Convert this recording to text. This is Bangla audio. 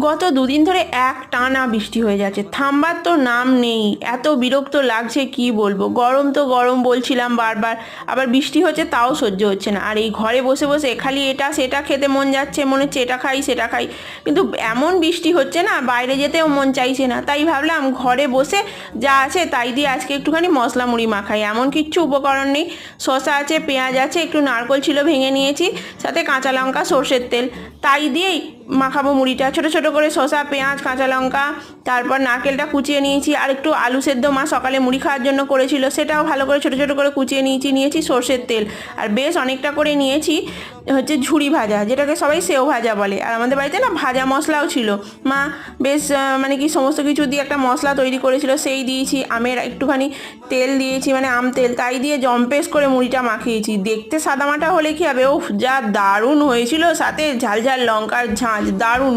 গত দুদিন ধরে এক টানা বৃষ্টি হয়ে যাচ্ছে। থামবার তো নাম নেই। এত বিরক্ত লাগছে, কি বলব? গরম তো গরম বলছিলাম বারবার। আবার বৃষ্টি হচ্ছে, তাও সহ্য হচ্ছে না। আর এই ঘরে বসে বসে খালি এটা, সেটা খেতে মন যাচ্ছে, মনে হচ্ছে এটা খাই, সেটা খাই। কিন্তু এমন বৃষ্টি হচ্ছে না, বাইরে যেতেও মন চাইছে না। তাই ভাবলাম ঘরে বসে যা আছে তাই দিয়ে আজকে একটুখানি মশলা মুড়ি মাখাই। এমন কিচ্ছু উপকরণ নেই। শসা আছে, পেঁয়াজ আছে, একটু নারকল ছিল ভেঙে নিয়েছি, সাথে কাঁচা লঙ্কা, সর্ষের তেল। তাই দিয়েই মাখাবো মুড়িটা। ছোট ছোট করে শসা পেঁয়াজ কাঁচা লঙ্কা তারপর নারকেলটা কুচিয়ে নিয়েছি, আর একটু আলু সেদ্ধ মা সকালে মুড়ি খাওয়ার জন্য করেছিল, সেটাও ভালো করে ছোট ছোট করে কুচিয়ে নিয়েছি নিয়েছি সর্ষের তেল। আর বেশ অনেকটা করে নিয়েছি হচ্ছে ঝুড়ি ভাজা, যেটাকে সবাই সেও ভাজা বলে। আর আমাদের বাড়িতে না ভাজা মশলাও ছিল। মা বেশ মানে কি সমস্ত কিছু দিয়ে একটা মশলা তৈরি করেছিল, সেই দিয়েছি, আমের একটুখানি তেল দিয়েছি মানে আম তেল, তাই দিয়ে জম্পেস করে মুড়িটা মাখিয়েছি। দেখতে সাদামাটা হলে কি হবে? ও যা দারুণ হয়েছিল, সাথে ঝাল ঝাল লঙ্কার ঝাঁঝ দারুণ